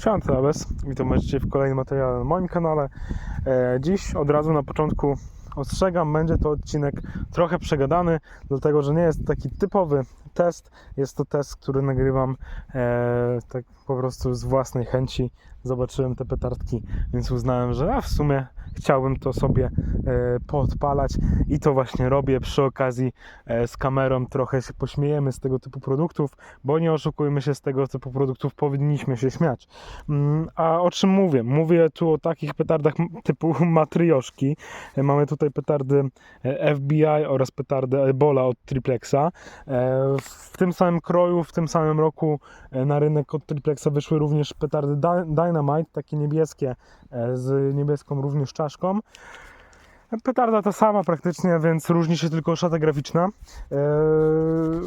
Siema Trabes, witam dzisiaj w kolejnym materiale na moim kanale. E, dziś od razu na początku ostrzegam, będzie to odcinek trochę przegadany, dlatego że nie jest taki typowy test. Jest to test, który nagrywam e, tak po prostu z własnej chęci. Zobaczyłem te petardki, więc uznałem, że a w sumie chciałbym to sobie e, poodpalać i to właśnie robię przy okazji e, z kamerą. Trochę się pośmiejemy z tego typu produktów, bo nie oszukujmy się z tego typu produktów, powinniśmy się śmiać. Mm, A o czym mówię? Mówię tu o takich petardach typu matrioszki. E, Mamy tutaj petardy e, FBI oraz petardy Ebola od Triplexa. E, W tym samym kroju, w tym samym roku e, na rynek od Triplexa wyszły również petardy Dy- Dynamite, takie niebieskie, z niebieską również czaszką. Petarda ta sama praktycznie, więc różni się tylko szata graficzna.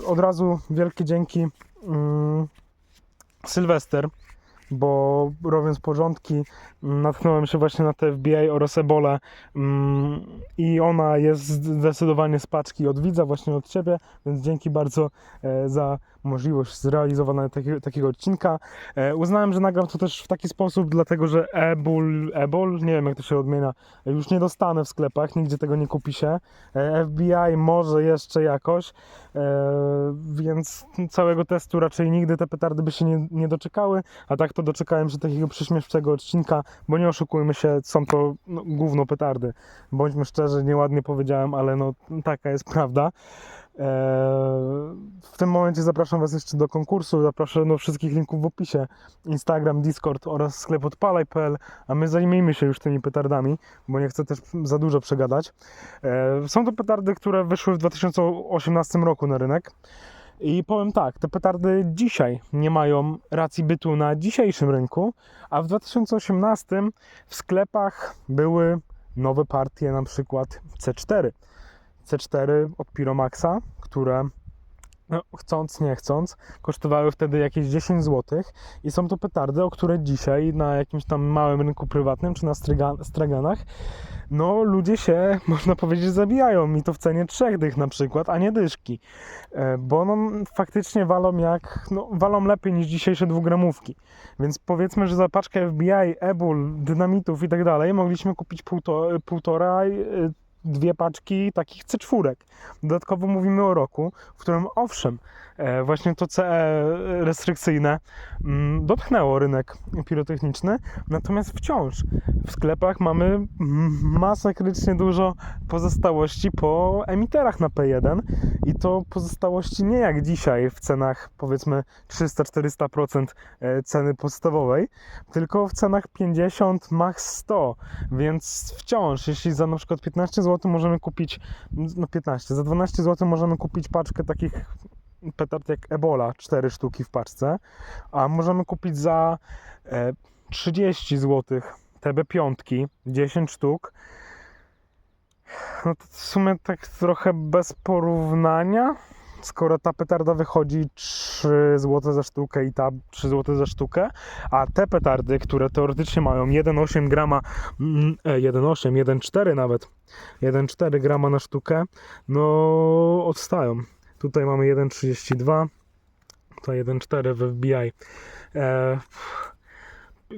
Od razu wielkie dzięki mm, Sylwester, bo robiąc porządki natknąłem się właśnie na te FBI oraz Ebolę mm, i ona jest zdecydowanie z paczki od widza, właśnie od Ciebie, więc dzięki bardzo e, za możliwość zrealizowania takiego, takiego odcinka. E, Uznałem, że nagram to też w taki sposób, dlatego że Ebol, Ebol, nie wiem jak to się odmienia, już nie dostanę w sklepach, nigdzie tego nie kupi się. E, FBI może jeszcze jakoś, e, więc całego testu raczej nigdy te petardy by się nie, nie doczekały, a tak to doczekałem się takiego prześmiewczego odcinka, bo nie oszukujmy się, są to no, petardy. Bądźmy szczerzy, nieładnie powiedziałem, ale no taka jest prawda. W tym momencie zapraszam Was jeszcze do konkursu. Zapraszam do wszystkich linków w opisie. Instagram, Discord oraz sklep odpalaj.pl, a my zajmijmy się już tymi petardami, bo nie chcę też za dużo przegadać. Eee, Są to petardy, które wyszły w 2018 roku na rynek. I powiem tak, te petardy dzisiaj nie mają racji bytu na dzisiejszym rynku, a w 2018 w sklepach były nowe partie, na przykład C4. C4 od Piromaxa, które no, chcąc, nie chcąc, kosztowały wtedy jakieś 10 zł i są to petardy, o które dzisiaj na jakimś tam małym rynku prywatnym czy na straganach no ludzie się, można powiedzieć, zabijają i to w cenie trzech dych na przykład, a nie dyszki, E, bo no, faktycznie walą jak, no, walą lepiej niż dzisiejsze dwugramówki, więc powiedzmy, że za paczkę FBI, Ebul, dynamitów i tak dalej mogliśmy kupić półto, półtora, e, dwie paczki takich C4. Dodatkowo mówimy o roku, w którym owszem, właśnie to CE restrykcyjne mm, dotknęło rynek pirotechniczny, natomiast wciąż w sklepach mamy mm, masakrycznie dużo pozostałości po emiterach na P1 i to pozostałości nie jak dzisiaj w cenach powiedzmy 300-400% e, ceny podstawowej, tylko w cenach 50, max 100, więc wciąż, jeśli za na przykład 15 zł możemy kupić, no 15, za 12 zł możemy kupić paczkę takich petard jak Ebola, 4 sztuki w paczce, a możemy kupić za e, 30 zł TB5, 10 sztuk. No to w sumie tak trochę bez porównania, skoro ta petarda wychodzi 3 zł za sztukę i ta 3 zł za sztukę, a te petardy, które teoretycznie mają 1,8 grama, mm, e, 1,8, 1,4 nawet, 1,4 grama na sztukę, no odstają. Tutaj mamy 1,32, tutaj 1,4 w FBI. E,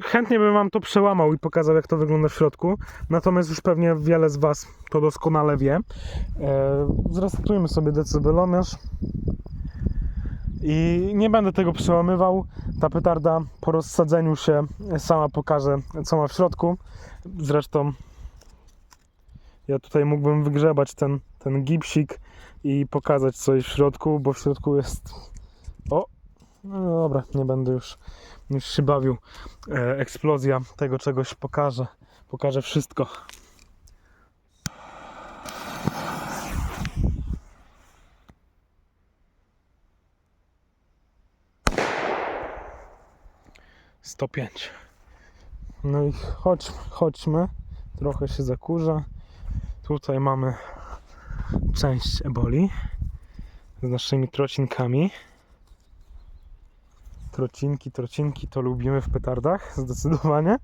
chętnie bym Wam to przełamał i pokazał, jak to wygląda w środku. Natomiast już pewnie wiele z Was to doskonale wie. E, zresetujmy sobie decybelomiarz. I nie będę tego przełamywał. Ta petarda po rozsadzeniu się sama pokaże, co ma w środku. Zresztą ja tutaj mógłbym wygrzebać ten, ten gipsik i pokazać coś w środku, bo w środku jest... O! No dobra, nie będę już, już się bawił. E, eksplozja tego czegoś pokaże. Pokaże wszystko. Sto pięć. No i chodź, chodźmy. Trochę się zakurza. Tutaj mamy część eboli z naszymi trocinkami. Trocinki, trocinki to lubimy w petardach, zdecydowanie.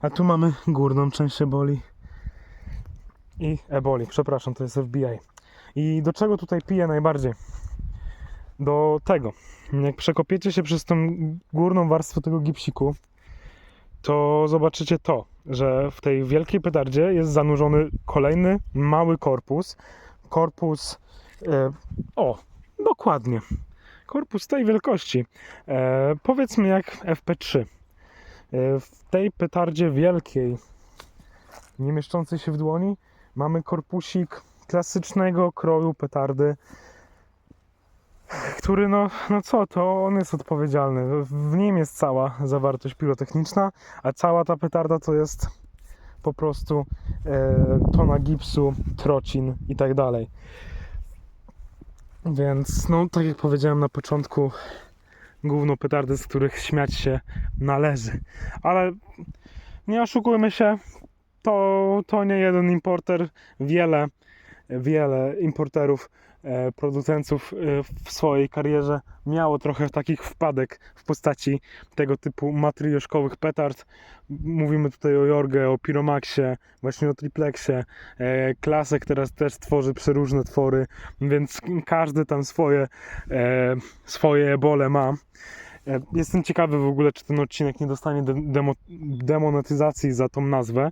A tu mamy górną część eboli. I eboli, przepraszam, to jest FBI. I do czego tutaj piję najbardziej? Do tego. Jak przekopiecie się przez tą górną warstwę tego gipsiku, to zobaczycie to, że w tej wielkiej petardzie jest zanurzony kolejny mały korpus. Korpus, e, o, dokładnie, korpus tej wielkości. E, powiedzmy jak FP3. E, w tej petardzie wielkiej, nie mieszczącej się w dłoni, mamy korpusik klasycznego kroju petardy, który no, no co, to on jest odpowiedzialny. W nim jest cała zawartość pirotechniczna, a cała ta petarda to jest po prostu e, tona gipsu, trocin i tak dalej. Więc, no, tak jak powiedziałem na początku, gówno petardy, z których śmiać się należy. Ale nie oszukujmy się, to, to nie jeden importer, wiele, wiele importerów, producentów e, w swojej karierze miało trochę takich wpadek w postaci tego typu matrioszkowych petard. Mówimy tutaj o Jorge, o Piromaxie, właśnie o Triplexie. E, Klasek teraz też tworzy przeróżne twory, więc każdy tam swoje, e, swoje ebole ma. E, Jestem ciekawy w ogóle, czy ten odcinek nie dostanie de- demo, demonetyzacji za tą nazwę,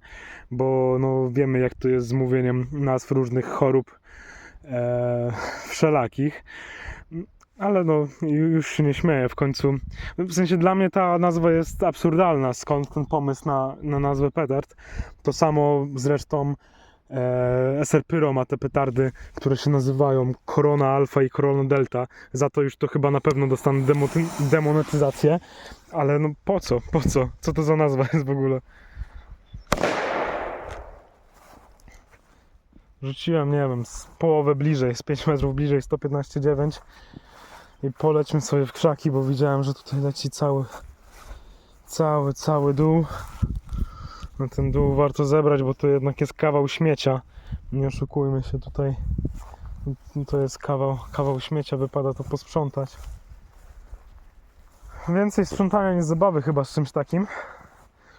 bo no, wiemy jak to jest z mówieniem nazw różnych chorób e, wszelakich. Ale no, ju- już się nie śmieję w końcu. W sensie dla mnie ta nazwa jest absurdalna, skąd ten pomysł na, na nazwę petard. To samo zresztą e, SR ma te petardy, które się nazywają Corona Alpha i Corona Delta. Za to już to chyba na pewno dostanę demonetyzację. Ale no po co? Po co? Co to za nazwa jest w ogóle? Rzuciłem, nie wiem, z połowę bliżej, z 5 metrów bliżej, 115,9 i polećmy sobie w krzaki, bo widziałem, że tutaj leci cały, cały, cały dół. No ten dół warto zebrać, bo to jednak jest kawał śmiecia. Nie oszukujmy się tutaj. To jest kawał, kawał śmiecia, wypada to posprzątać. Więcej sprzątania niż zabawy chyba z czymś takim.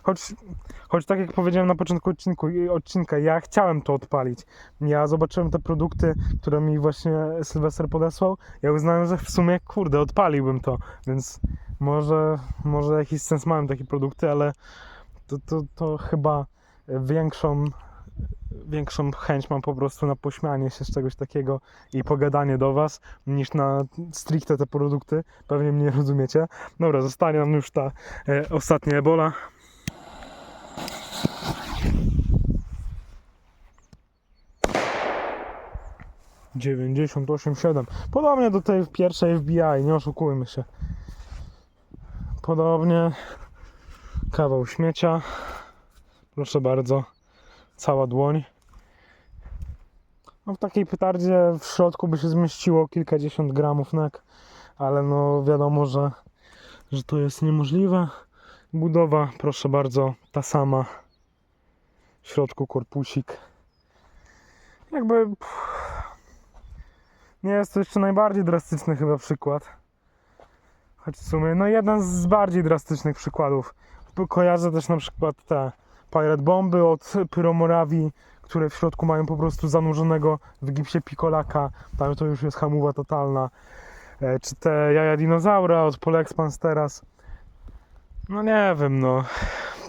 Choć, choć tak jak powiedziałem na początku odcinku, odcinka, ja chciałem to odpalić. Ja zobaczyłem te produkty, które mi właśnie Sylwester podesłał. Ja uznałem, że w sumie, kurde, odpaliłbym to. Więc może, może jakiś sens mają takie produkty, ale to, to, to chyba większą, większą chęć mam po prostu na pośmianie się z czegoś takiego i pogadanie do Was, niż na stricte te produkty. Pewnie mnie rozumiecie. Dobra, zostanie nam już ta e, ostatnia ebola. Dziewięćdziesiąt osiem siedem. Podobnie do tej pierwszej FBI, nie oszukujmy się. Podobnie. Kawał śmiecia. Proszę bardzo. Cała dłoń. No w takiej petardzie w środku by się zmieściło kilkadziesiąt gramów nek, ale no wiadomo, że, że to jest niemożliwe. Budowa, proszę bardzo, ta sama. W środku korpusik. Jakby nie jest to jeszcze najbardziej drastyczny chyba przykład. Choć w sumie, no jeden z bardziej drastycznych przykładów. Kojarzę też na przykład te Pirate Bomby od Pyromorawi, które w środku mają po prostu zanurzonego w gipsie pikolaka. Tam to już jest hamuwa totalna. E, Czy te jaja dinozaura od Polexpans teraz. No nie wiem, no.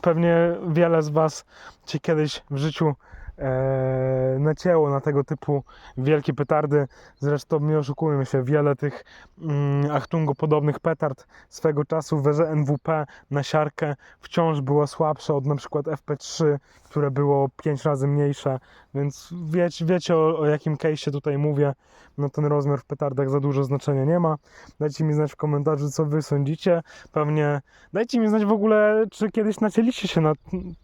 Pewnie wiele z Was się kiedyś w życiu e, nacięło na tego typu wielkie petardy. Zresztą nie oszukujmy się, wiele tych mm, Achtungo podobnych petard swego czasu w NWP na siarkę wciąż było słabsze od przykład FP3, które było 5 razy mniejsze, więc wiecie, wiecie o, o jakim case'ie tutaj mówię. No ten rozmiar w petardach za dużo znaczenia nie ma. Dajcie mi znać w komentarzu, co wy sądzicie. Pewnie dajcie mi znać w ogóle, czy kiedyś nacięliście się na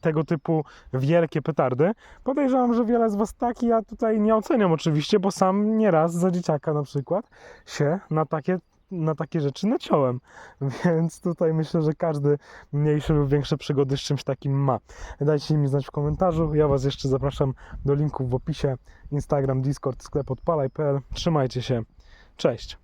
tego typu wielkie petardy. Podejrzewam, że wiele z was tak, ja tutaj nie oceniam oczywiście, bo sam nieraz za dzieciaka na przykład się na takie na takie rzeczy naciąłem. Więc tutaj myślę, że każdy mniejsze lub większe przygody z czymś takim ma. Dajcie mi znać w komentarzu. Ja Was jeszcze zapraszam do linków w opisie. Instagram, Discord, sklep odpalaj.pl. Trzymajcie się. Cześć.